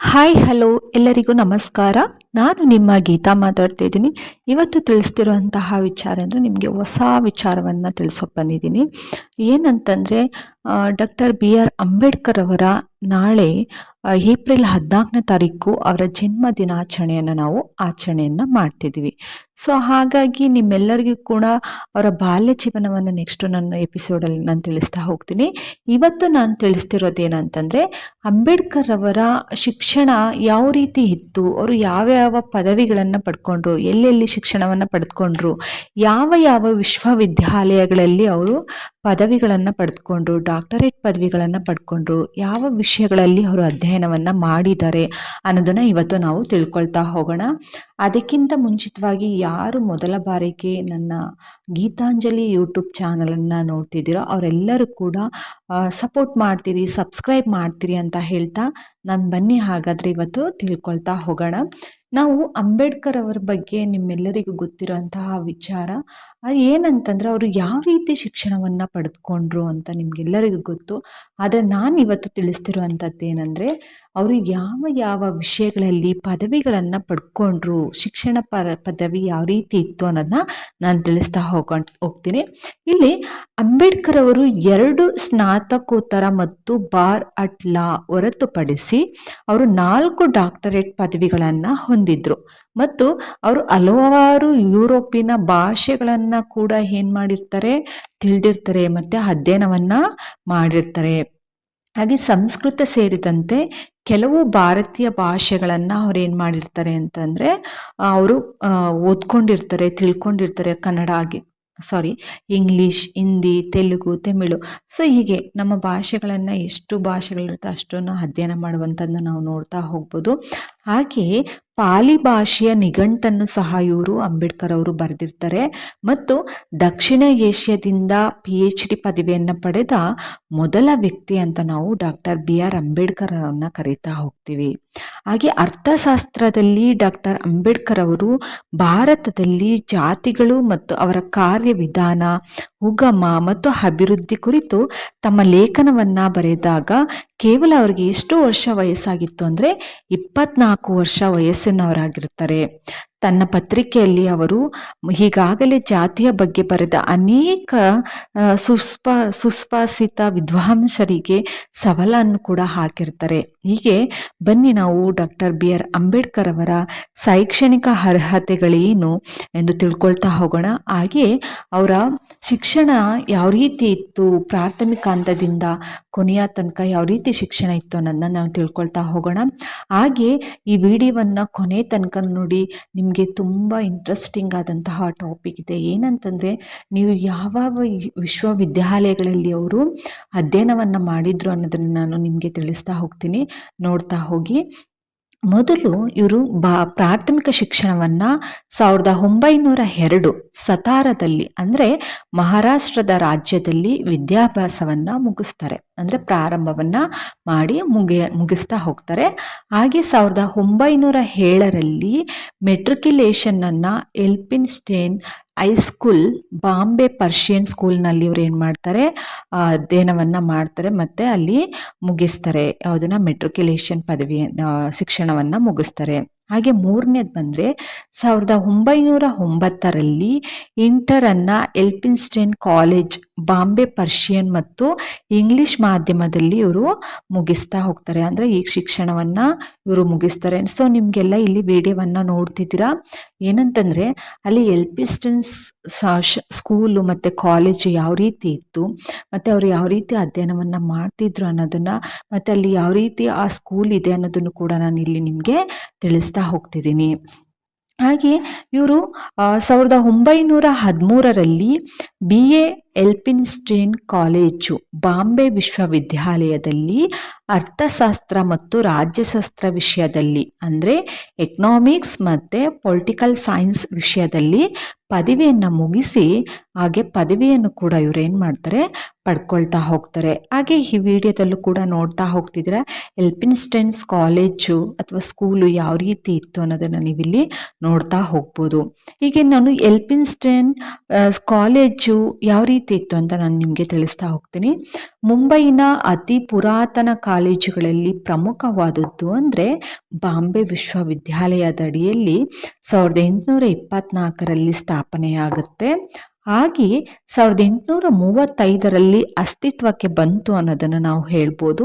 Hi, hello, ಎಲ್ಲರಿಗೂ ನಮಸ್ಕಾರ. ನಾನು ನಿಮ್ಮ ಗೀತಾ ಮಾತಾಡ್ತಾ ಇದ್ದೀನಿ. ಇವತ್ತು ತಿಳಿಸ್ತಿರುವಂತಹ ವಿಚಾರ ಅಂದರೆ ನಿಮಗೆ ಹೊಸ ವಿಚಾರವನ್ನು ತಿಳಿಸೋಕೆ ಬಂದಿದ್ದೀನಿ. ಏನಂತಂದರೆ ಡಾಕ್ಟರ್ ಬಿ ಆರ್ ಅಂಬೇಡ್ಕರ್ ಅವರ ನಾಳೆ ಏಪ್ರಿಲ್ ಹದಿನಾಲ್ಕನೇ ತಾರೀಕು ಅವರ ಜನ್ಮ ದಿನಾಚರಣೆಯನ್ನು ನಾವು ಆಚರಣೆಯನ್ನು ಮಾಡ್ತಿದ್ದೀವಿ. ಸೊ, ಹಾಗಾಗಿ ನಿಮ್ಮೆಲ್ಲರಿಗೂ ಕೂಡ ಅವರ ಬಾಲ್ಯ ಜೀವನವನ್ನು ನೆಕ್ಸ್ಟ್ ನನ್ನ ಎಪಿಸೋಡಲ್ಲಿ ನಾನು ತಿಳಿಸ್ತಾ ಹೋಗ್ತೀನಿ. ಇವತ್ತು ನಾನು ತಿಳಿಸ್ತಿರೋದು ಏನಂತಂದರೆ ಅಂಬೇಡ್ಕರ್ ಅವರ ಶಿಕ್ಷಣ ಯಾವ ರೀತಿ ಇತ್ತು, ಅವರು ಯಾವ್ಯಾವ ಪದವಿಗಳನ್ನು ಪಡ್ಕೊಂಡ್ರು, ಎಲ್ಲೆಲ್ಲಿ ಶಿಕ್ಷಣವನ್ನು ಪಡೆದುಕೊಂಡ್ರು, ಯಾವ ಯಾವ ವಿಶ್ವವಿದ್ಯಾಲಯಗಳಲ್ಲಿ ಅವರು ಪದವಿಗಳನ್ನು ಪಡೆದುಕೊಂಡ್ರು ಡಾಕ್ಟರೇಟ್ ಪದವಿಗಳನ್ನು ಪಡ್ಕೊಂಡ್ರು ಯಾವ ವಿಷಯಗಳಲ್ಲಿ ಅವರು ಅಧ್ಯಯನವನ್ನು ಮಾಡಿದ್ದಾರೆ ಅನ್ನೋದನ್ನು ಇವತ್ತು ನಾವು ತಿಳ್ಕೊಳ್ತಾ ಹೋಗೋಣ. ಅದಕ್ಕಿಂತ ಮುಂಚಿತವಾಗಿ ಯಾರು ಮೊದಲ ಬಾರಿಗೆ ನನ್ನ ಗೀತಾಂಜಲಿ ಯೂಟ್ಯೂಬ್ ಚಾನಲನ್ನು ನೋಡ್ತಿದ್ದೀರೋ ಅವರೆಲ್ಲರೂ ಕೂಡ ಸಪೋರ್ಟ್ ಮಾಡ್ತೀರಿ ಸಬ್ಸ್ಕ್ರೈಬ್ ಮಾಡ್ತೀರಿ ಅಂತ ಹೇಳ್ತಾ ನಾನು ಬನ್ನಿ ಹಾಗಾದರೆ ಇವತ್ತು ತಿಳ್ಕೊಳ್ತಾ ಹೋಗೋಣ. ನಾವು ಅಂಬೇಡ್ಕರ್ ಅವರ ಬಗ್ಗೆ ನಿಮ್ಮೆಲ್ಲರಿಗೂ ಗೊತ್ತಿರೋಂತಹ ವಿಚಾರ ಏನಂತಂದರೆ ಅವರು ಯಾವ ರೀತಿ ಶಿಕ್ಷಣವನ್ನು ಪಡೆದುಕೊಂಡ್ರು ಅಂತ ನಿಮಗೆಲ್ಲರಿಗೂ ಗೊತ್ತು. ಆದರೆ ನಾನು ಇವತ್ತು ತಿಳಿಸ್ತಿರುವಂಥದ್ದು ಏನಂದರೆ ಅವರು ಯಾವ ಯಾವ ವಿಷಯಗಳಲ್ಲಿ ಪದವಿಗಳನ್ನು ಪಡ್ಕೊಂಡ್ರು, ಶಿಕ್ಷಣ ಪ ಪದವಿ ಯಾವ ರೀತಿ ಇತ್ತು ಅನ್ನೋದನ್ನ ನಾನು ತಿಳಿಸ್ತಾ ಹೋಗ ಹೋಗ್ತೀನಿ. ಇಲ್ಲಿ ಅಂಬೇಡ್ಕರ್ ಅವರು ಎರಡು ಸ್ನಾತಕೋತ್ತರ ಮತ್ತು ಬಾರ್ ಅಟ್ ಲಾ ಹೊರತುಪಡಿಸಿ ಅವರು ನಾಲ್ಕು ಡಾಕ್ಟರೇಟ್ ಪದವಿಗಳನ್ನು ಹೊಂದಿದ್ರು. ಮತ್ತು ಅವರು ಹಲವಾರು ಯುರೋಪಿನ ಭಾಷೆಗಳನ್ನು ಕೂಡ ಏನು ಮಾಡಿರ್ತಾರೆ, ತಿಳಿದಿರ್ತಾರೆ, ಮತ್ತು ಅಧ್ಯಯನವನ್ನು ಮಾಡಿರ್ತಾರೆ. ಹಾಗೆ ಸಂಸ್ಕೃತ ಸೇರಿದಂತೆ ಕೆಲವು ಭಾರತೀಯ ಭಾಷೆಗಳನ್ನು ಅವ್ರು ಏನು ಮಾಡಿರ್ತಾರೆ ಅಂತಂದರೆ ಅವರು ಓದ್ಕೊಂಡಿರ್ತಾರೆ, ತಿಳ್ಕೊಂಡಿರ್ತಾರೆ ಕನ್ನಡ ಆಗಿ sorry English Hindi Telugu Tamil so ಹೀಗೆ ನಮ್ಮ ಭಾಷೆಗಳನ್ನು ಎಷ್ಟು ಭಾಷೆಗಳಿರುತ್ತೆ ಅಷ್ಟನ್ನು ಅಧ್ಯಯನ ಮಾಡುವಂಥದ್ದನ್ನ ನಾವು ನೋಡ್ತಾ ಹೋಗ್ಬೋದು. ಹಾಗೆಯೇ ಪಾಲಿ ಭಾಷೆಯ ನಿಘಂಟನ್ನು ಸಹ ಇವರು ಅಂಬೇಡ್ಕರ್ ಅವರು ಬರೆದಿರ್ತಾರೆ. ಮತ್ತು ದಕ್ಷಿಣ ಏಷ್ಯಾದಿಂದ ಪಿ ಎಚ್ ಡಿ ಪದವಿಯನ್ನು ಪಡೆದ ಮೊದಲ ವ್ಯಕ್ತಿ ಅಂತ ನಾವು ಡಾಕ್ಟರ್ ಬಿ ಆರ್ ಅಂಬೇಡ್ಕರ್ ಅವರನ್ನು ಕರೀತಾ ಹೋಗ್ತೀವಿ. ಹಾಗೆ ಅರ್ಥಶಾಸ್ತ್ರದಲ್ಲಿ ಡಾಕ್ಟರ್ ಅಂಬೇಡ್ಕರ್ ಅವರು ಭಾರತದಲ್ಲಿ ಜಾತಿಗಳು ಮತ್ತು ಅವರ ಕಾರ್ಯವಿಧಾನ ಉಗಮ ಮತ್ತು ಅಭಿವೃದ್ಧಿ ಕುರಿತು ತಮ್ಮ ಲೇಖನವನ್ನು ಬರೆದಾಗ ಕೇವಲ ಅವರಿಗೆ ಎಷ್ಟು ವರ್ಷ ವಯಸ್ಸಾಗಿತ್ತು ಅಂದರೆ ಇಪ್ಪತ್ನಾಲ್ಕು ವರ್ಷ ವಯಸ್ಸಿನವರಾಗಿರ್ತಾರೆ. ತನ್ನ ಪತ್ರಿಕೆಯಲ್ಲಿ ಅವರು ಈಗಾಗಲೇ ಜಾತಿಯ ಬಗ್ಗೆ ಬರೆದ ಅನೇಕ ಸುಸ್ಪ ಸುಸ್ಪಾಸಿತ ವಿದ್ವಾಂಸರಿಗೆ ಸವಾಲನ್ನು ಕೂಡ ಹಾಕಿರ್ತಾರೆ. ಹೀಗೆ ಬನ್ನಿ ನಾವು ಡಾಕ್ಟರ್ ಬಿ ಆರ್ ಅಂಬೇಡ್ಕರ್ ಅವರ ಶೈಕ್ಷಣಿಕ ಅರ್ಹತೆಗಳೇನು ಎಂದು ತಿಳ್ಕೊಳ್ತಾ ಹೋಗೋಣ. ಹಾಗೆ ಅವರ ಶಿಕ್ಷಣ ಯಾವ ರೀತಿ ಇತ್ತು, ಪ್ರಾಥಮಿಕ ಹಂತದಿಂದ ಕೊನೆಯ ತನಕ ಯಾವ ರೀತಿ ಶಿಕ್ಷಣ ಇತ್ತು ಅನ್ನೋದನ್ನ ನಾವು ತಿಳ್ಕೊಳ್ತಾ ಹೋಗೋಣ. ಹಾಗೆ ಈ ವಿಡಿಯೋವನ್ನು ಕೊನೆ ತನಕ ನೋಡಿ ನಿಮಗೆ ತುಂಬ ಇಂಟ್ರೆಸ್ಟಿಂಗ್ ಆದಂತಹ ಟಾಪಿಕ್ ಇದೆ. ಏನಂತಂದರೆ, ನೀವು ಯಾವ ವಿಶ್ವವಿದ್ಯಾಲಯಗಳಲ್ಲಿ ಅವರು ಅಧ್ಯಯನವನ್ನು ಮಾಡಿದ್ರು ಅನ್ನೋದನ್ನು ನಾನು ನಿಮಗೆ ತಿಳಿಸ್ತಾ ಹೋಗ್ತೀನಿ. ನೋಡ್ತಾ ಹೋಗಿ. ಮೊದಲು ಇವರು ಬಾ, ಪ್ರಾಥಮಿಕ ಶಿಕ್ಷಣವನ್ನು ಸಾವಿರದ ಒಂಬೈನೂರ ಎರಡು ಸತಾರದಲ್ಲಿ ಅಂದರೆ ಮಹಾರಾಷ್ಟ್ರದ ರಾಜ್ಯದಲ್ಲಿ ವಿದ್ಯಾಭ್ಯಾಸವನ್ನು ಮುಗಿಸ್ತಾರೆ. ಅಂದರೆ ಪ್ರಾರಂಭವನ್ನು ಮಾಡಿ ಮುಗಿಯ ಮುಗಿಸ್ತಾ ಹೋಗ್ತಾರೆ. ಹಾಗೆ ಸಾವಿರದ ಒಂಬೈನೂರ ಏಳರಲ್ಲಿ ಮೆಟ್ರಿಕ್ಯುಲೇಷನನ್ನು Elphinstone high school Bombay Persian ಸ್ಕೂಲ್ನಲ್ಲಿ ಇವ್ರು ಏನು ಮಾಡ್ತಾರೆ ಅಧ್ಯಯನವನ್ನು ಮಾಡ್ತಾರೆ ಮತ್ತು ಅಲ್ಲಿ ಮುಗಿಸ್ತಾರೆ. ಯಾವುದನ್ನ ಮೆಟ್ರಿಕ್ಯುಲೇಷನ್ ಪದವಿ ಶಿಕ್ಷಣವನ್ನು ಮುಗಿಸ್ತಾರೆ. ಹಾಗೆ ಮೂರನೇದು ಬಂದರೆ ಸಾವಿರದ ಒಂಬೈನೂರ ಒಂಬತ್ತರಲ್ಲಿ ಇಂಟರನ್ನು ಎಲ್ಪಿನ್ಸ್ಟೇನ್ ಕಾಲೇಜ್, ಬಾಂಬೆ, ಪರ್ಷಿಯನ್ ಮತ್ತು ಇಂಗ್ಲಿಷ್ ಮಾಧ್ಯಮದಲ್ಲಿ ಇವರು ಮುಗಿಸ್ತಾ ಹೋಗ್ತಾರೆ. ಅಂದರೆ ಈ ಶಿಕ್ಷಣವನ್ನು ಇವರು ಮುಗಿಸ್ತಾರೆ. ಸೊ ನಿಮಗೆಲ್ಲ ಇಲ್ಲಿ ವಿಡಿಯೋವನ್ನು ನೋಡ್ತಿದ್ದೀರಾ? ಏನಂತಂದರೆ ಅಲ್ಲಿ ಎಲ್ಪಿಸ್ಟನ್ಸ್ ಸ್ಕೂಲು ಮತ್ತು ಕಾಲೇಜು ಯಾವ ರೀತಿ ಇತ್ತು, ಮತ್ತು ಅವರು ಯಾವ ರೀತಿ ಅಧ್ಯಯನವನ್ನು ಮಾಡ್ತಿದ್ರು ಅನ್ನೋದನ್ನು, ಮತ್ತು ಅಲ್ಲಿ ಯಾವ ರೀತಿ ಆ ಸ್ಕೂಲ್ ಇದೆ ಅನ್ನೋದನ್ನು ಕೂಡ ನಾನು ಇಲ್ಲಿ ನಿಮಗೆ ತಿಳಿಸ್ತಾ ಹೋಗ್ತಿದ್ದೀನಿ. ಹಾಗೆ ಇವರು ಸಾವಿರದ ಒಂಬೈನೂರ ಹದಿಮೂರರಲ್ಲಿ B A Elphinstone college Bombay ವಿಶ್ವವಿದ್ಯಾಲಯದಲ್ಲಿ ಅರ್ಥಶಾಸ್ತ್ರ ಮತ್ತು ರಾಜ್ಯಶಾಸ್ತ್ರ ವಿಷಯದಲ್ಲಿ, ಅಂದರೆ ಎಕನಾಮಿಕ್ಸ್ ಮತ್ತು ಪೊಲಿಟಿಕಲ್ ಸೈನ್ಸ್ ವಿಷಯದಲ್ಲಿ ಪದವಿಯನ್ನು ಮುಗಿಸಿ ಹಾಗೆ ಪದವಿಯನ್ನು ಕೂಡ ಇವ್ರು ಏನು ಮಾಡ್ತಾರೆ, ಪಡ್ಕೊಳ್ತಾ ಹೋಗ್ತಾರೆ. ಹಾಗೆ ಈ ವಿಡಿಯೋದಲ್ಲೂ ಕೂಡ ನೋಡ್ತಾ ಹೋಗ್ತಿದ್ರೆ ಎಲ್ಪಿನ್ಸ್ಟೆನ್ಸ್ ಕಾಲೇಜು ಅಥವಾ ಸ್ಕೂಲು ಯಾವ ರೀತಿ ಇತ್ತು ಅನ್ನೋದನ್ನು ನೀವಿಲ್ಲಿ ನೋಡ್ತಾ ಹೋಗ್ಬೋದು. ಹೀಗೆ ನಾನು ಎಲ್ಪಿನ್ಸ್ಟೆನ್ ಕಾಲೇಜು ಯಾವ ರೀತಿ ಇತ್ತು ಅಂತ ನಾನು ನಿಮಗೆ ತಿಳಿಸ್ತಾ ಹೋಗ್ತೀನಿ. ಮುಂಬೈನ ಅತಿ ಪುರಾತನ ಕಾಲೇಜುಗಳಲ್ಲಿ ಪ್ರಮುಖವಾದದ್ದು ಅಂದರೆ ಬಾಂಬೆ ವಿಶ್ವವಿದ್ಯಾಲಯದ ಅಡಿಯಲ್ಲಿ ಸಾವಿರದ ಎಂಟುನೂರ ಇಪ್ಪತ್ನಾಲ್ಕರಲ್ಲಿ ಸ್ಥಾಪನೆಯಾಗುತ್ತೆ ಹಾಗೆ ಸಾವಿರದ ಎಂಟುನೂರ ಮೂವತ್ತೈದರಲ್ಲಿ ಅಸ್ತಿತ್ವಕ್ಕೆ ಬಂತು ಅನ್ನೋದನ್ನು ನಾವು ಹೇಳ್ಬೋದು.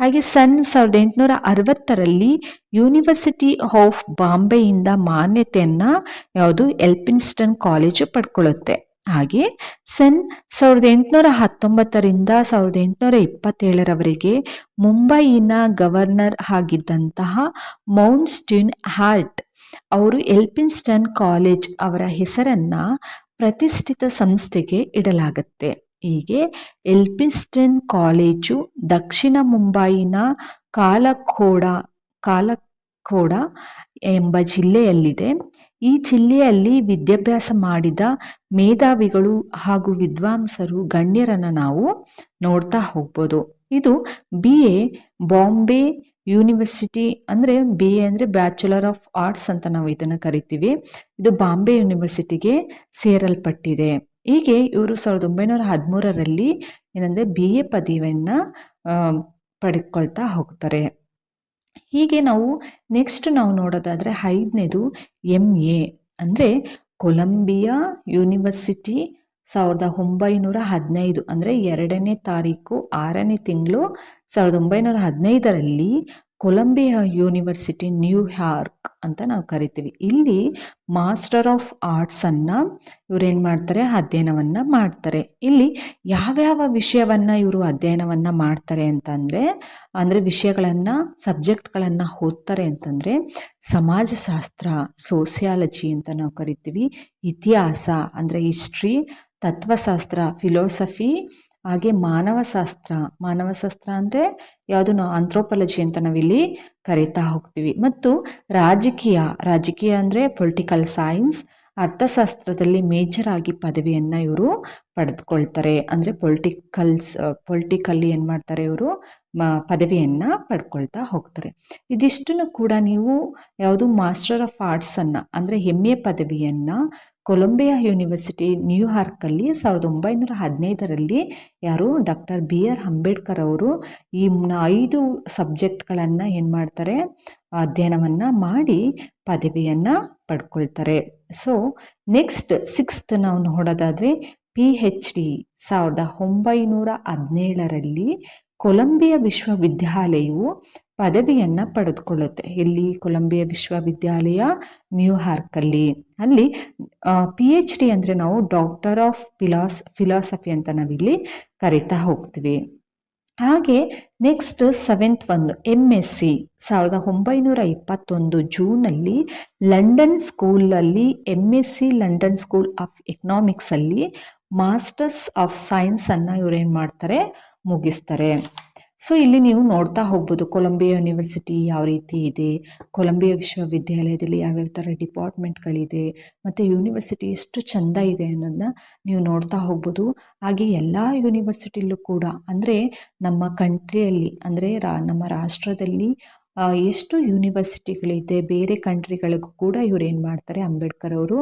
ಹಾಗೆ ಸನ್ ಸಾವಿರದ ಎಂಟುನೂರ ಅರವತ್ತರಲ್ಲಿ ಯೂನಿವರ್ಸಿಟಿ ಆಫ್ ಬಾಂಬೆಯಿಂದ ಮಾನ್ಯತೆಯನ್ನು ಯಾವುದು? ಎಲ್ಪಿನ್ಸ್ಟನ್ ಕಾಲೇಜು ಪಡ್ಕೊಳ್ಳುತ್ತೆ. ಹಾಗೆ ಸನ್ ಸಾವಿರದ ಎಂಟುನೂರ ಹತ್ತೊಂಬತ್ತರಿಂದ ಸಾವಿರದ ಎಂಟುನೂರ ಇಪ್ಪತ್ತೇಳರವರೆಗೆ ಮುಂಬಯಿನ ಗವರ್ನರ್ ಆಗಿದ್ದಂತಹ ಮೌಂಟ್ ಸ್ಟ್ಯೂನ್ ಹಾರ್ಟ್ ಅವರು ಎಲ್ಪಿನ್ಸ್ಟನ್ ಕಾಲೇಜ್ ಅವರ ಹೆಸರನ್ನು ಪ್ರತಿಷ್ಠಿತ ಸಂಸ್ಥೆಗೆ ಇಡಲಾಗುತ್ತೆ. ಹೀಗೆ ಎಲ್ಪಿನ್ಸ್ಟನ್ ಕಾಲೇಜು ದಕ್ಷಿಣ ಮುಂಬೈನ ಕಾಲಖೋಡ ಕಾಲಖೋಡ ಎಂಬ ಜಿಲ್ಲೆಯಲ್ಲಿದೆ. ಈ ಜಿಲ್ಲೆಯಲ್ಲಿ ವಿದ್ಯಾಭ್ಯಾಸ ಮಾಡಿದ ಮೇಧಾವಿಗಳು ಹಾಗೂ ವಿದ್ವಾಂಸರು, ಗಣ್ಯರನ್ನು ನಾವು ನೋಡ್ತಾ ಹೋಗ್ಬೋದು. ಇದು ಬಿ ಎ ಬಾಂಬೆ ಯೂನಿವರ್ಸಿಟಿ ಅಂದರೆ ಬಿ ಎ ಅಂದರೆ ಬ್ಯಾಚುಲರ್ ಆಫ್ ಆರ್ಟ್ಸ್ ಅಂತ ನಾವು ಇದನ್ನು ಕರಿತೀವಿ. ಇದು ಬಾಂಬೆ ಯೂನಿವರ್ಸಿಟಿಗೆ ಸೇರಲ್ಪಟ್ಟಿದೆ. ಹೀಗೆ ಇವರು ಸಾವಿರದ ಒಂಬೈನೂರ ಹದಿಮೂರರಲ್ಲಿ ಏನಂದರೆ ಬಿ ಎ ಪದವಿಯನ್ನು ಪಡೆದುಕೊಳ್ತಾ ಹೋಗ್ತಾರೆ. ಹೀಗೆ ನಾವು ನೆಕ್ಸ್ಟ್ ನಾವು ನೋಡೋದಾದರೆ ಐದನೇದು ಎಂ ಎ ಅಂದರೆ ಕೊಲಂಬಿಯಾ ಯೂನಿವರ್ಸಿಟಿ ಸಾವಿರದ ಒಂಬೈನೂರ ಹದಿನೈದು, ಅಂದರೆ ಎರಡನೇ ತಾರೀಕು, ಆರನೇ ತಿಂಗಳು ಸಾವಿರದ ಒಂಬೈನೂರ ಹದಿನೈದರಲ್ಲಿ ಕೊಲಂಬಿಯಾ ಯೂನಿವರ್ಸಿಟಿ ನ್ಯೂಯಾರ್ಕ್ ಅಂತ ನಾವು ಕರಿತೀವಿ. ಇಲ್ಲಿ ಮಾಸ್ಟರ್ ಆಫ್ ಆರ್ಟ್ಸನ್ನು ಇವ್ರೇನು ಮಾಡ್ತಾರೆ? ಅಧ್ಯಯನವನ್ನು ಮಾಡ್ತಾರೆ. ಇಲ್ಲಿ ಯಾವ್ಯಾವ ವಿಷಯವನ್ನು ಇವರು ಅಧ್ಯಯನವನ್ನು ಮಾಡ್ತಾರೆ ಅಂತಂದರೆ, ಅಂದರೆ ವಿಷಯಗಳನ್ನು, ಸಬ್ಜೆಕ್ಟ್ಗಳನ್ನು ಓದ್ತಾರೆ ಅಂತಂದರೆ, ಸಮಾಜಶಾಸ್ತ್ರ, ಸೋಸಿಯಾಲಜಿ ಅಂತ ನಾವು ಕರಿತೀವಿ. ಇತಿಹಾಸ, ಅಂದರೆ ಹಿಸ್ಟ್ರಿ, ತತ್ವಶಾಸ್ತ್ರ, ಫಿಲೋಸಫಿ ಹಾಗೆ ಮಾನವಶಾಸ್ತ್ರ ಮಾನವಶಾಸ್ತ್ರ ಅಂದರೆ ಯಾವುದನ್ನು ಆಂಥ್ರೋಪಾಲಜಿ ಅಂತ ನಾವಿಲ್ಲಿ ಕರೀತಾ ಹೋಗ್ತೀವಿ. ಮತ್ತು ರಾಜಕೀಯ ರಾಜಕೀಯ ಅಂದರೆ ಪೊಲಿಟಿಕಲ್ ಸೈನ್ಸ್ ಅರ್ಥಶಾಸ್ತ್ರದಲ್ಲಿ ಮೇಜರ್ ಆಗಿ ಪದವಿಯನ್ನು ಇವರು ಪಡೆದುಕೊಳ್ತಾರೆ. ಅಂದರೆ ಪೊಲಿಟಿಕಲ್ಸ್ ಪೊಲಿಟಿಕಲ್ಲಿ ಏನು ಮಾಡ್ತಾರೆ ಇವರು? ಪದವಿಯನ್ನು ಪಡ್ಕೊಳ್ತಾ ಹೋಗ್ತಾರೆ. ಇದಿಷ್ಟನ್ನು ಕೂಡ ನೀವು ಯಾವುದು ಮಾಸ್ಟರ್ ಆಫ್ ಆರ್ಟ್ಸನ್ನು ಅಂದರೆ ಎ ಪದವಿಯನ್ನು ಕೊಲಂಬಿಯಾ ಯೂನಿವರ್ಸಿಟಿ ನ್ಯೂಯಾರ್ಕಲ್ಲಿ ಸಾವಿರದ ಒಂಬೈನೂರ ಹದಿನೈದರಲ್ಲಿ ಯಾರು ಡಾಕ್ಟರ್ ಬಿ ಆರ್ ಅಂಬೇಡ್ಕರ್ ಅವರು ಈ ಐದು ಸಬ್ಜೆಕ್ಟ್ಗಳನ್ನು ಏನು ಮಾಡ್ತಾರೆ, ಅಧ್ಯಯನವನ್ನು ಮಾಡಿ ಪದವಿಯನ್ನು ಪಡ್ಕೊಳ್ತಾರೆ. ಸೊ ನೆಕ್ಸ್ಟ್ ಸಿಕ್ಸ್ತ್ ನಾವು ನೋಡೋದಾದರೆ ಪಿ ಹೆಚ್ ಡಿ ಸಾವಿರದ ಒಂಬೈನೂರ ಹದಿನೇಳರಲ್ಲಿ ಕೊಲಂಬಿಯಾ ವಿಶ್ವವಿದ್ಯಾಲಯವು ಪದವಿಯನ್ನು ಪಡೆದುಕೊಳ್ಳುತ್ತೆ. ಇಲ್ಲಿ ಕೊಲಂಬಿಯಾ ವಿಶ್ವವಿದ್ಯಾಲಯ ನ್ಯೂಯಾರ್ಕಲ್ಲಿ ಅಲ್ಲಿ ಪಿ ಎಚ್ ಡಿ ಅಂದರೆ ನಾವು ಡಾಕ್ಟರ್ ಆಫ್ ಫಿಲಾಸ್ ಫಿಲಾಸಫಿ ಅಂತ ನಾವಿಲ್ಲಿ ಕರಿತಾ ಹೋಗ್ತೀವಿ. ಹಾಗೆ ನೆಕ್ಸ್ಟ್ ಸೆವೆಂತ್ ಒಂದು ಎಂ ಎಸ್ ಸಿ ಸಾವಿರದ ಒಂಬೈನೂರ ಇಪ್ಪತ್ತೊಂದು ಜೂನಲ್ಲಿ ಲಂಡನ್ ಸ್ಕೂಲಲ್ಲಿ M S C London school of ಎಕನಾಮಿಕ್ಸಲ್ಲಿ masters of ಸೈನ್ಸನ್ನು ಇವರೇನು ಮಾಡ್ತಾರೆ? ಮುಗಿಸ್ತಾರೆ. ಸೊ ಇಲ್ಲಿ ನೀವು ನೋಡ್ತಾ ಹೋಗ್ಬೋದು ಕೊಲಂಬಿಯಾ ಯೂನಿವರ್ಸಿಟಿ ಯಾವ ರೀತಿ ಇದೆ, ಕೊಲಂಬಿಯಾ ವಿಶ್ವವಿದ್ಯಾಲಯದಲ್ಲಿ ಯಾವ್ಯಾವ ಥರ ಡಿಪಾರ್ಟ್ಮೆಂಟ್ಗಳಿದೆ, ಮತ್ತು ಯೂನಿವರ್ಸಿಟಿ ಎಷ್ಟು ಚೆಂದ ಇದೆ ಅನ್ನೋದನ್ನ ನೀವು ನೋಡ್ತಾ ಹೋಗ್ಬೋದು. ಹಾಗೆ ಎಲ್ಲ ಯೂನಿವರ್ಸಿಟಿಲೂ ಕೂಡ, ಅಂದರೆ ನಮ್ಮ ಕಂಟ್ರಿಯಲ್ಲಿ ಅಂದರೆ ರಾ, ನಮ್ಮ ರಾಷ್ಟ್ರದಲ್ಲಿ ಎಷ್ಟು ಯೂನಿವರ್ಸಿಟಿಗಳಿದೆ ಬೇರೆ ಕಂಟ್ರಿಗಳಿಗೂ ಕೂಡ ಇವ್ರು ಏನು ಮಾಡ್ತಾರೆ, ಅಂಬೇಡ್ಕರ್ ಅವರು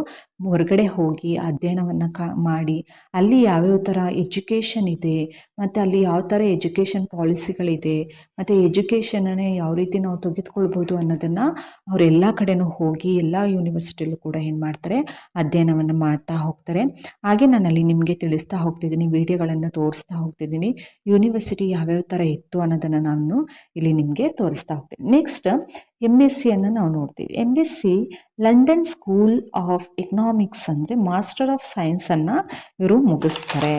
ಹೊರಗಡೆ ಹೋಗಿ ಅಧ್ಯಯನವನ್ನು ಕ, ಮಾಡಿ, ಅಲ್ಲಿ ಯಾವ್ಯಾವ ಥರ ಎಜುಕೇಷನ್ ಇದೆ, ಮತ್ತು ಅಲ್ಲಿ ಯಾವ ಥರ ಎಜುಕೇಷನ್ ಪಾಲಿಸಿಗಳಿದೆ ಮತ್ತು ಎಜುಕೇಷನನ್ನೇ ಯಾವ ರೀತಿ ನಾವು ತೆಗೆದುಕೊಳ್ಬೋದು ಅನ್ನೋದನ್ನು ಅವರೆಲ್ಲ ಕಡೆನೂ ಹೋಗಿ ಎಲ್ಲ ಯೂನಿವರ್ಸಿಟಿಯಲ್ಲೂ ಕೂಡ ಏನು ಮಾಡ್ತಾರೆ, ಅಧ್ಯಯನವನ್ನು ಮಾಡ್ತಾ ಹೋಗ್ತಾರೆ. ಹಾಗೆ ನಾನು ಅಲ್ಲಿ ನಿಮಗೆ ತಿಳಿಸ್ತಾ ಹೋಗ್ತಿದ್ದೀನಿ ವಿಡಿಯೋಗಳನ್ನು ತೋರಿಸ್ತಾ ಹೋಗ್ತಿದ್ದೀನಿ ಯೂನಿವರ್ಸಿಟಿ ಯಾವ್ಯಾವ ಥರ ಇತ್ತು ಅನ್ನೋದನ್ನು ನಾನು ಇಲ್ಲಿ ನಿಮಗೆ ತೋರಿಸ್ತಾ ಹೋಗ್ತೀನಿ ನೆಕ್ಸ್ಟ್ ಎಂ ಎಸ್ ಸಿಯನ್ನು ನಾವು ನೋಡ್ತೀವಿ. M S C London school of economics ಅಂದರೆ ಮಾಸ್ಟರ್ ಆಫ್ ಸೈನ್ಸನ್ನು ಇವರು ಮುಗಿಸ್ತಾರೆ.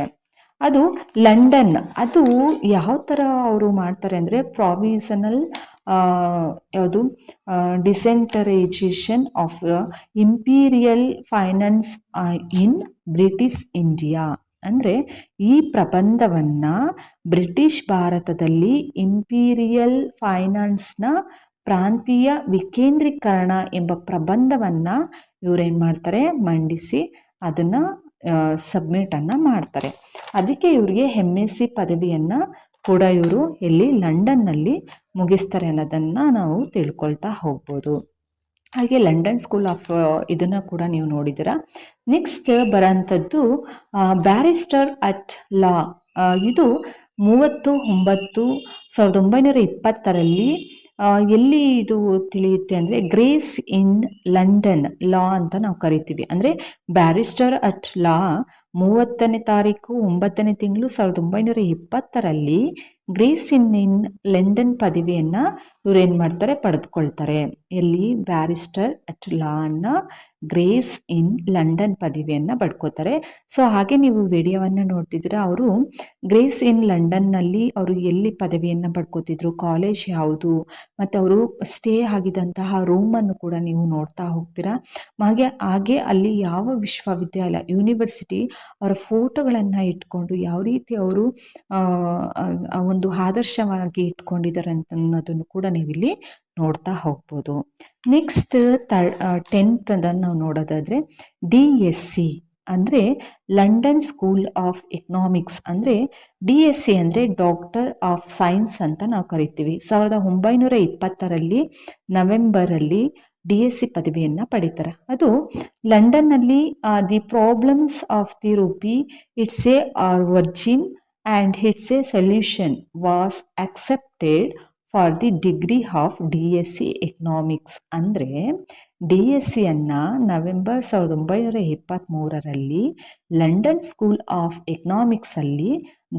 ಅದು ಲಂಡನ್ ಅದು ಯಾವ ಥರ ಅವರು ಮಾಡ್ತಾರೆ ಅಂದರೆ ಪ್ರಾವಿಸನಲ್ ಯಾವುದು decentralisation of imperial finance in British India ಅಂದರೆ ಈ ಪ್ರಬಂಧವನ್ನು ಬ್ರಿಟಿಷ್ ಭಾರತದಲ್ಲಿ ಇಂಪೀರಿಯಲ್ ಫೈನಾನ್ಸ್ನ ಪ್ರಾಂತೀಯ ವಿಕೇಂದ್ರೀಕರಣ ಎಂಬ ಪ್ರಬಂಧವನ್ನು ಇವರೇನು ಮಾಡ್ತಾರೆ? ಮಂಡಿಸಿ ಅದನ್ನು ಸಬ್ಮಿಟನ್ನು ಮಾಡ್ತಾರೆ. ಅದಕ್ಕೆ ಇವರಿಗೆ ಎಂ ಎಸ್ ಸಿ ಪದವಿಯನ್ನು ಕೂಡ ಇವರು ಇಲ್ಲಿ ಲಂಡನ್ನಲ್ಲಿ ಮುಗಿಸ್ತಾರೆ ಅನ್ನೋದನ್ನು ನಾವು ತಿಳ್ಕೊಳ್ತಾ ಹೋಗ್ಬೋದು. ಹಾಗೆ ಲಂಡನ್ ಸ್ಕೂಲ್ ಆಫ್ ಇದನ್ನು ಕೂಡ ನೀವು ನೋಡಿದ್ದೀರಾ. ನೆಕ್ಸ್ಟ್ ಬರೋಂಥದ್ದು ಬ್ಯಾರಿಸ್ಟರ್ ಅಟ್ ಲಾ ಇದು ಮೂವತ್ತು, ಒಂಬತ್ತು, ಸಾವಿರದ ಒಂಬೈನೂರ ಇಪ್ಪತ್ತರಲ್ಲಿ ಎಲ್ಲಿ ಇದು ತಿಳಿಯುತ್ತೆ ಅಂದರೆ ಗ್ರೇಸ್ ಇನ್ ಲಂಡನ್ ಲಾ ಅಂತ ನಾವು ಕರಿತೀವಿ. ಅಂದರೆ ಬ್ಯಾರಿಸ್ಟರ್ ಅಟ್ ಲಾ ಮೂವತ್ತನೇ ತಾರೀಕು, ಒಂಬತ್ತನೇ ತಿಂಗಳು ಸಾವಿರದ ಒಂಬೈನೂರ ಇಪ್ಪತ್ತರಲ್ಲಿ ಗ್ರೇಸ್ ಇನ್ ಇನ್ ಲಂಡನ್ ಪದವಿಯನ್ನು ಇವ್ರು ಏನು ಮಾಡ್ತಾರೆ? ಪಡೆದುಕೊಳ್ತಾರೆ. ಎಲ್ಲಿ? ಬ್ಯಾರಿಸ್ಟರ್ ಅಟ್ ಲಾ ಅನ್ನ ಗ್ರೇಸ್ ಇನ್ ಲಂಡನ್ ಪದವಿಯನ್ನು ಪಡ್ಕೋತಾರೆ. ಸೊ, ಹಾಗೆ ನೀವು ವಿಡಿಯೋವನ್ನು ನೋಡ್ತಿದ್ರೆ ಅವರು ಗ್ರೇಸ್ ಇನ್ ಲಂಡನ್ನಲ್ಲಿ ಅವರು ಎಲ್ಲಿ ಪದವಿಯನ್ನು ಪಡ್ಕೋತಿದ್ರು, ಕಾಲೇಜ್ ಯಾವುದು, ಮತ್ತು ಅವರು ಸ್ಟೇ ಆಗಿದ್ದಂತಹ ರೂಮನ್ನು ಕೂಡ ನೀವು ನೋಡ್ತಾ ಹೋಗ್ತೀರಾ? ಹಾಗೆ ಹಾಗೆ ಅಲ್ಲಿ ಯಾವ ವಿಶ್ವವಿದ್ಯಾಲಯ ಯೂನಿವರ್ಸಿಟಿ ಅವರ ಫೋಟೋಗಳನ್ನು ಇಟ್ಕೊಂಡು ಯಾವ ರೀತಿ ಅವರು ಒಂದು ಆದರ್ಶವಾಗಿ ಇಟ್ಕೊಂಡಿದ್ದಾರೆ ಅಂತ ಅನ್ನೋದನ್ನು ಕೂಡ ನೀವಿಲ್ಲಿ ನೋಡ್ತಾ ಹೋಗ್ಬೋದು. ನೆಕ್ಸ್ಟ್, ತ ಟೆಂತ್ ಅದನ್ನು ನಾವು ನೋಡೋದಾದರೆ, ಡಿ ಎಸ್ ಸಿ. ಅಂದರೆ ಲಂಡನ್ ಸ್ಕೂಲ್ ಆಫ್ ಎಕನಾಮಿಕ್ಸ್ ಅಂದರೆ ಡಿ ಎಸ್ ಸಿ ಅಂದರೆ ಡಾಕ್ಟರ್ ಆಫ್ ಸೈನ್ಸ್ ಅಂತ ನಾವು ಕರಿತೀವಿ. ಸಾವಿರದ ಒಂಬೈನೂರ ಇಪ್ಪತ್ತರಲ್ಲಿ ನವೆಂಬರಲ್ಲಿ ಡಿ ಎಸ್ ಸಿ ಪದವಿಯನ್ನು ಪಡಿತಾರೆ. ಅದು ಲಂಡನ್ನಲ್ಲಿ the problems of the rupee its origin and its a solution was accepted for the degree of D S C economics ಅಂದರೆ ಡಿ ಎಸ್ ಸಿಯನ್ನು ನವೆಂಬರ್ ಸಾವಿರದ ಒಂಬೈನೂರ ಇಪ್ಪತ್ತ್ಮೂರರಲ್ಲಿ London school of ಎಕನಾಮಿಕ್ಸಲ್ಲಿ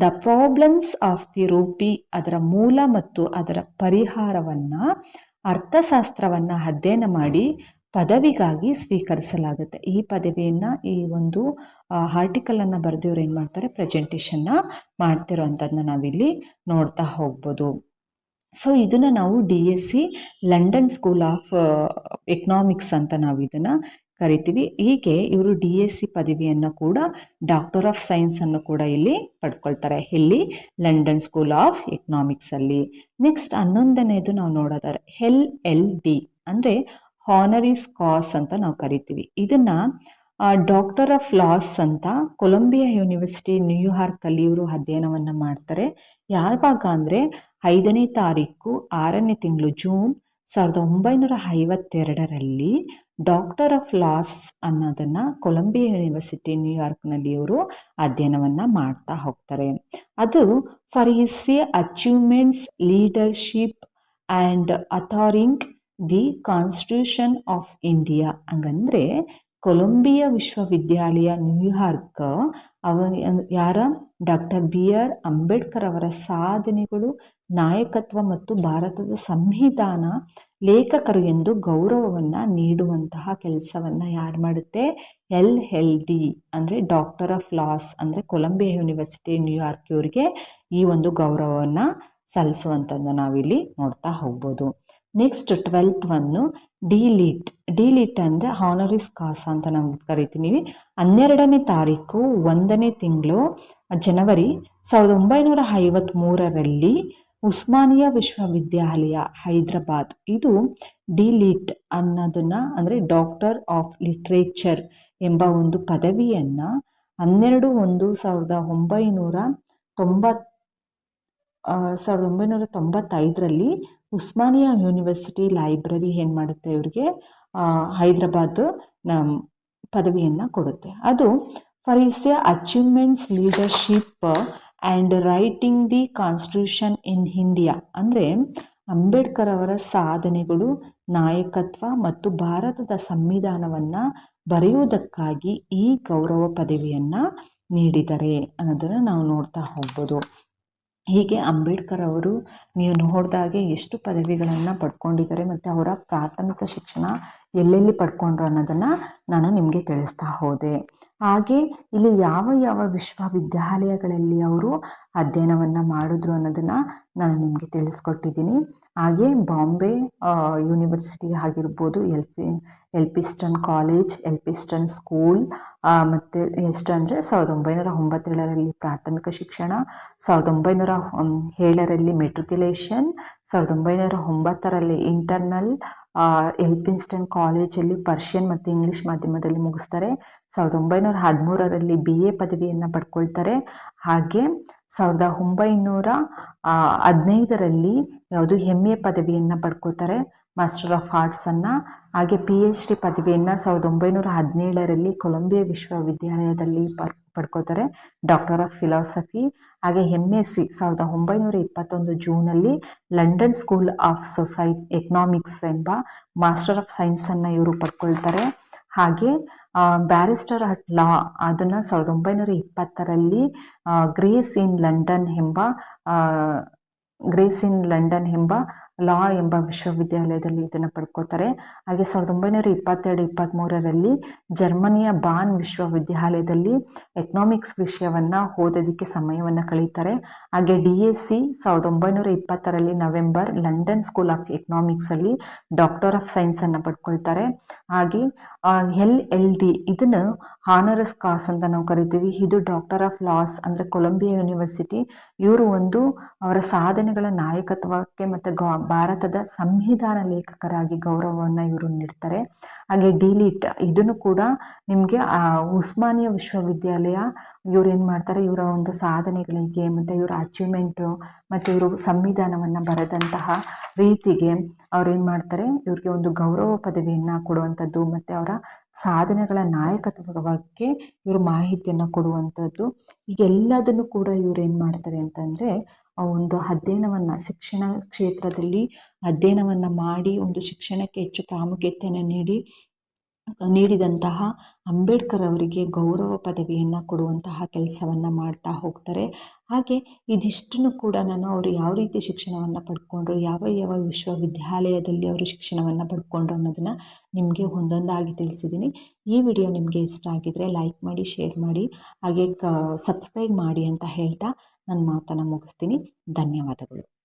the problems of the rupee ಅದರ ಮೂಲ ಮತ್ತು ಅದರ ಪರಿಹಾರವನ್ನು ಅರ್ಥಶಾಸ್ತ್ರವನ್ನು ಅಧ್ಯಯನ ಮಾಡಿ ಪದವಿಗಾಗಿ ಸ್ವೀಕರಿಸಲಾಗುತ್ತೆ. ಈ ಪದವಿಯನ್ನು, ಈ ಒಂದು ಆರ್ಟಿಕಲನ್ನು ಬರೆದಿವ್ರು ಏನು ಮಾಡ್ತಾರೆ? ಪ್ರೆಸೆಂಟೇಷನ್ನ ಮಾಡ್ತಿರೋ ಅಂಥದ್ದನ್ನ ನಾವಿಲ್ಲಿ ನೋಡ್ತಾ ಹೋಗ್ಬೋದು. ಸೊ ಇದನ್ನು ನಾವು D S C London school of economics ಅಂತ ನಾವು ಇದನ್ನು ಕರಿತೀವಿ. ಹೀಗೆ ಇವರು ಡಿ ಎಸ್ ಸಿ ಪದವಿಯನ್ನು ಕೂಡ ಡಾಕ್ಟರ್ ಆಫ್ ಸೈನ್ಸನ್ನು ಕೂಡ ಇಲ್ಲಿ ಪಡ್ಕೊಳ್ತಾರೆ. ಇಲ್ಲಿ ಲಂಡನ್ ಸ್ಕೂಲ್ ಆಫ್ ಎಕನಾಮಿಕ್ಸಲ್ಲಿ ನೆಕ್ಸ್ಟ್ ಹನ್ನೊಂದನೇದು ನಾವು ನೋಡೋದಾದ್ರೆ ಎಲ್ ಎಲ್ ಡಿ ಅಂದರೆ ಹಾನರೀಸ್ ಕಾಸ್ ಅಂತ ನಾವು ಕರಿತೀವಿ. ಇದನ್ನು ಡಾಕ್ಟರ್ ಆಫ್ ಲಾಸ್ ಅಂತ ಕೊಲಂಬಿಯಾ ಯೂನಿವರ್ಸಿಟಿ ನ್ಯೂಯಾರ್ಕಲ್ಲಿ ಇವರು ಅಧ್ಯಯನವನ್ನು ಮಾಡ್ತಾರೆ. ಯಾವಾಗ ಅಂದರೆ ಐದನೇ ತಾರೀಕು ಆರನೇ ತಿಂಗಳು ಜೂನ್ ಸಾವಿರದ ಒಂಬೈನೂರ ಐವತ್ತೆರಡರಲ್ಲಿ ಡಾಕ್ಟರ್ ಆಫ್ ಲಾಸ್ ಅನ್ನೋದನ್ನು ಕೊಲಂಬಿಯಾ ಯೂನಿವರ್ಸಿಟಿ ನ್ಯೂಯಾರ್ಕ್ನಲ್ಲಿ ಇವರು ಅಧ್ಯಯನವನ್ನು ಮಾಡ್ತಾ ಹೋಗ್ತಾರೆ. ಅದು for a achievements leadership and authoring the constitution of India ಹಂಗಂದರೆ Columbia ವಿಶ್ವವಿದ್ಯಾಲಯ ನ್ಯೂಯಾರ್ಕ್, ಅವ ಯಾರ? ಡಾಕ್ಟರ್ ಬಿ ಆರ್ ಅಂಬೇಡ್ಕರ್ ಅವರ ಸಾಧನೆಗಳು, ನಾಯಕತ್ವ ಮತ್ತು ಭಾರತದ ಸಂವಿಧಾನ ಲೇಖಕರು ಎಂದು ಗೌರವವನ್ನು ನೀಡುವಂತಹ ಕೆಲಸವನ್ನು ಯಾರು ಮಾಡುತ್ತೆ? ಎಲ್. ಎಲ್. ಡಿ. ಅಂದರೆ ಡಾಕ್ಟರ್ ಆಫ್ ಲಾಸ್ ಅಂದರೆ ಕೊಲಂಬಿಯಾ ಯೂನಿವರ್ಸಿಟಿ ನ್ಯೂಯಾರ್ಕ್ ಇವರಿಗೆ ಈ ಒಂದು ಗೌರವವನ್ನು ಸಲ್ಲಿಸುವಂಥದ್ದು ನಾವಿಲ್ಲಿ ನೋಡ್ತಾ ಹೋಗ್ಬೋದು. ನೆಕ್ಸ್ಟ್ ಟ್ವೆಲ್ತ್ ಒಂದು ಡಿಲೀಟ್ ಡಿಲೀಟ್ ಅಂದರೆ ಹಾನರಿಸ್ ಕಾಸ್ ಅಂತ ನಾವು ಕರಿತೀವಿ. ಹನ್ನೆರಡನೇ ತಾರೀಕು, ಒಂದನೇ ತಿಂಗಳು, ಜನವರಿ ಸಾವಿರದ ಒಂಬೈನೂರ ಐವತ್ತ್ಮೂರರಲ್ಲಿ ಉಸ್ಮಾನಿಯಾ ವಿಶ್ವವಿದ್ಯಾಲಯ, ಹೈದರಾಬಾದ್. ಇದು ಡಿಲೀಟ್ ಅನ್ನೋದನ್ನು ಅಂದರೆ ಡಾಕ್ಟರ್ ಆಫ್ ಲಿಟ್ರೇಚರ್ ಎಂಬ ಒಂದು ಪದವಿಯನ್ನು ಹನ್ನೆರಡು ಒಂದು ಸಾವಿರದ ಒಂಬೈನೂರ ತೊಂಬತ್ ಸಾವಿರದ ಒಂಬೈನೂರ ತೊಂಬತ್ತೈದರಲ್ಲಿ ಉಸ್ಮಾನಿಯಾ ಯೂನಿವರ್ಸಿಟಿ ಲೈಬ್ರರಿ ಏನು ಮಾಡುತ್ತೆ ಇವರಿಗೆ? ಹೈದರಾಬಾದ್ ಪದವಿಯನ್ನು ಕೊಡುತ್ತೆ. ಅದು for is a achievements leadership and writing the constitution in India ಅಂದರೆ ಅಂಬೇಡ್ಕರ್ ಅವರ ಸಾಧನೆಗಳು, ನಾಯಕತ್ವ ಮತ್ತು ಭಾರತದ ಸಂವಿಧಾನವನ್ನು ಬರೆಯುವುದಕ್ಕಾಗಿ ಈ ಗೌರವ ಪದವಿಯನ್ನು ನೀಡಿದ್ದಾರೆ ಅನ್ನೋದನ್ನು ನಾವು ನೋಡ್ತಾ ಹೋಗ್ಬೋದು. ಹೀಗೆ ಅಂಬೇಡ್ಕರ್ ಅವರು ನೀವು ನೋಡಿದಾಗೆ ಎಷ್ಟು ಪದವಿಗಳನ್ನು ಪಡ್ಕೊಂಡಿದ್ದಾರೆ ಮತ್ತು ಅವರ ಪ್ರಾಥಮಿಕ ಶಿಕ್ಷಣ ಎಲ್ಲೆಲ್ಲಿ ಪಡ್ಕೊಂಡ್ರು ಅನ್ನೋದನ್ನು ನಾನು ನಿಮಗೆ ತಿಳಿಸ್ತಾ ಹೋದೆ. ಹಾಗೆ ಇಲ್ಲಿ ಯಾವ ಯಾವ ವಿಶ್ವವಿದ್ಯಾಲಯಗಳಲ್ಲಿ ಅವರು ಅಧ್ಯಯನವನ್ನು ಮಾಡಿದ್ರು ಅನ್ನೋದನ್ನು ನಾನು ನಿಮಗೆ ತಿಳಿಸ್ಕೊಟ್ಟಿದ್ದೀನಿ. ಹಾಗೆ ಬಾಂಬೆ ಯೂನಿವರ್ಸಿಟಿ ಆಗಿರ್ಬೋದು, L P Elphinstone college Elphinstone school ಮತ್ತು ಎಷ್ಟು ಅಂದರೆ ಸಾವಿರದ ಒಂಬೈನೂರ ಒಂಬತ್ತೇಳರಲ್ಲಿ ಪ್ರಾಥಮಿಕ ಶಿಕ್ಷಣ, ಸಾವಿರದ ಒಂಬೈನೂರ ಏಳರಲ್ಲಿ ಮೆಟ್ರಿಕ್ಯುಲೇಷನ್ ಸಾವಿರದ ಒಂಬೈನೂರ ಒಂಬತ್ತರಲ್ಲಿ ಇಂಟರ್ನಲ್ ಎಲ್ಪಿನ್ಸ್ಟನ್ ಕಾಲೇಜಲ್ಲಿ ಪರ್ಷಿಯನ್ ಮತ್ತು ಇಂಗ್ಲೀಷ್ ಮಾಧ್ಯಮದಲ್ಲಿ ಮುಗಿಸ್ತಾರೆ. ಸಾವಿರದ ಒಂಬೈನೂರ ಹದಿಮೂರರಲ್ಲಿ ಬಿ ಎ ಪದವಿಯನ್ನು ಪಡ್ಕೊಳ್ತಾರೆ. ಹಾಗೆ ಸಾವಿರದ ಒಂಬೈನೂರ ಹದಿನೈದರಲ್ಲಿ ಯಾವುದು ಎಂ ಎ ಪದವಿಯನ್ನು ಪಡ್ಕೋತಾರೆ ಮಾಸ್ಟರ್ ಆಫ್ ಆರ್ಟ್ಸನ್ನು ಹಾಗೆ ಪಿ ಎಚ್ ಡಿ ಪದವಿಯನ್ನು ಸಾವಿರದ ಒಂಬೈನೂರ ಹದಿನೇಳರಲ್ಲಿ ಕೊಲಂಬಿಯಾ ವಿಶ್ವವಿದ್ಯಾಲಯದಲ್ಲಿ ಪರ್ ಪಡ್ಕೋತಾರೆ. ಡಾಕ್ಟರ್ ಆಫ್ ಫಿಲಾಸಫಿ ಹಾಗೆ ಎಂ ಎಸ್ ಸಿ ಸಾವಿರದ ಒಂಬೈನೂರ ಇಪ್ಪತ್ತೊಂದು ಜೂನಲ್ಲಿ ಲಂಡನ್ ಸ್ಕೂಲ್ ಆಫ್ ಸೊಸೈ ಎಕನಾಮಿಕ್ಸ್ ಎಂಬ ಮಾಸ್ಟರ್ ಆಫ್ ಸೈನ್ಸನ್ನು ಇವರು ಪಡ್ಕೊಳ್ತಾರೆ. ಹಾಗೆ ಬ್ಯಾರಿಸ್ಟರ್ ಅಟ್ ಲಾ ಅದನ್ನು ಸಾವಿರದ ಒಂಬೈನೂರ ಇಪ್ಪತ್ತರಲ್ಲಿ ಗ್ರೇಸ್ ಇನ್ ಲಂಡನ್ ಎಂಬ ಗ್ರೇಸ್ ಇನ್ ಲಂಡನ್ ಎಂಬ ಲಾ ಎಂಬ ವಿಶ್ವವಿದ್ಯಾಲಯದಲ್ಲಿ ಇದನ್ನು ಪಡ್ಕೋತಾರೆ. ಹಾಗೆ ಸಾವಿರದ ಒಂಬೈನೂರ ಇಪ್ಪತ್ತೆರಡು ಇಪ್ಪತ್ತ್ಮೂರರಲ್ಲಿ ಜರ್ಮನಿಯ ಬಾನ್ ವಿಶ್ವವಿದ್ಯಾಲಯದಲ್ಲಿ ಎಕನಾಮಿಕ್ಸ್ ವಿಷಯವನ್ನು ಓದೋದಕ್ಕೆ ಸಮಯವನ್ನು ಕಳೀತಾರೆ. ಹಾಗೆ ಡಿ ಎಸ್ ಸಿ ಸಾವಿರದ ಒಂಬೈನೂರ ಇಪ್ಪತ್ತರಲ್ಲಿ ನವೆಂಬರ್ ಲಂಡನ್ ಸ್ಕೂಲ್ ಆಫ್ ಎಕನಾಮಿಕ್ಸಲ್ಲಿ ಡಾಕ್ಟರ್ ಆಫ್ ಸೈನ್ಸನ್ನು ಪಡ್ಕೊಳ್ತಾರೆ. ಹಾಗೆ ಎಲ್ ಎಲ್ ಡಿ ಇದನ್ನು ಹಾನರಸ್ ಕಾಸ್ ಅಂತ ನಾವು ಕರಿತೀವಿ. ಇದು ಡಾಕ್ಟರ್ ಆಫ್ ಲಾಸ್ ಅಂದರೆ ಕೊಲಂಬಿಯಾ ಯೂನಿವರ್ಸಿಟಿ. ಇವರು ಒಂದು ಅವರ ಸಾಧನೆಗಳ ನಾಯಕತ್ವಕ್ಕೆ ಮತ್ತು ಗಾ ಭಾರತದ ಸಂವಿಧಾನ ಲೇಖಕರಾಗಿ ಗೌರವವನ್ನು ಇವರು ನೀಡ್ತಾರೆ. ಹಾಗೆ ಡಿಲಿಟ್ ಇದನ್ನು ಕೂಡ ನಿಮಗೆ ಉಸ್ಮಾನಿಯಾ ವಿಶ್ವವಿದ್ಯಾಲಯ ಇವ್ರು ಏನು ಮಾಡ್ತಾರೆ, ಇವರ ಒಂದು ಸಾಧನೆಗಳಿಗೆ ಮತ್ತು ಇವರ ಅಚೀವ್ಮೆಂಟು ಮತ್ತು ಇವರು ಸಂವಿಧಾನವನ್ನು ಬರೆದಂತಹ ರೀತಿಗೆ ಅವ್ರೇನು ಮಾಡ್ತಾರೆ, ಇವ್ರಿಗೆ ಒಂದು ಗೌರವ ಪದವಿಯನ್ನು ಕೊಡುವಂಥದ್ದು ಮತ್ತು ಅವರ ಸಾಧನೆಗಳ ನಾಯಕತ್ವದ ಬಗ್ಗೆ ಇವರು ಮಾಹಿತಿಯನ್ನು ಕೊಡುವಂಥದ್ದು. ಈಗೆಲ್ಲದನ್ನು ಕೂಡ ಇವ್ರು ಏನು ಮಾಡ್ತಾರೆ ಅಂತಂದರೆ ಒಂದು ಅಧ್ಯಯನವನ್ನು ಶಿಕ್ಷಣ ಕ್ಷೇತ್ರದಲ್ಲಿ ಅಧ್ಯಯನವನ್ನು ಮಾಡಿ ಒಂದು ಶಿಕ್ಷಣಕ್ಕೆ ಹೆಚ್ಚು ಪ್ರಾಮುಖ್ಯತೆಯನ್ನು ನೀಡಿ, ನೀಡಿದಂತಹ ಅಂಬೇಡ್ಕರ್ ಅವರಿಗೆ ಗೌರವ ಪದವಿಯನ್ನು ಕೊಡುವಂತಹ ಕೆಲಸವನ್ನು ಮಾಡ್ತಾ ಹೋಗ್ತಾರೆ. ಹಾಗೆ ಇದಿಷ್ಟನ್ನು ಕೂಡ ನಾನು ಅವರು ಯಾವ ರೀತಿ ಶಿಕ್ಷಣವನ್ನು ಪಡ್ಕೊಂಡ್ರು, ಯಾವ ಯಾವ ವಿಶ್ವವಿದ್ಯಾಲಯದಲ್ಲಿ ಅವರು ಶಿಕ್ಷಣವನ್ನು ಪಡ್ಕೊಂಡ್ರು ಅನ್ನೋದನ್ನು ನಿಮಗೆ ಒಂದೊಂದಾಗಿ ತಿಳಿಸಿದ್ದೀನಿ ಈ ವಿಡಿಯೋ ನಿಮಗೆ ಇಷ್ಟ ಆಗಿದರೆ ಲೈಕ್ ಮಾಡಿ, ಶೇರ್ ಮಾಡಿ, ಹಾಗೆ ಕ, ಸಬ್ಸ್ಕ್ರೈಬ್ ಮಾಡಿ ಅಂತ ಹೇಳ್ತಾ ನನ್ನ ಮಾತನ್ನು ಮುಗಿಸ್ತೀನಿ. ಧನ್ಯವಾದಗಳು.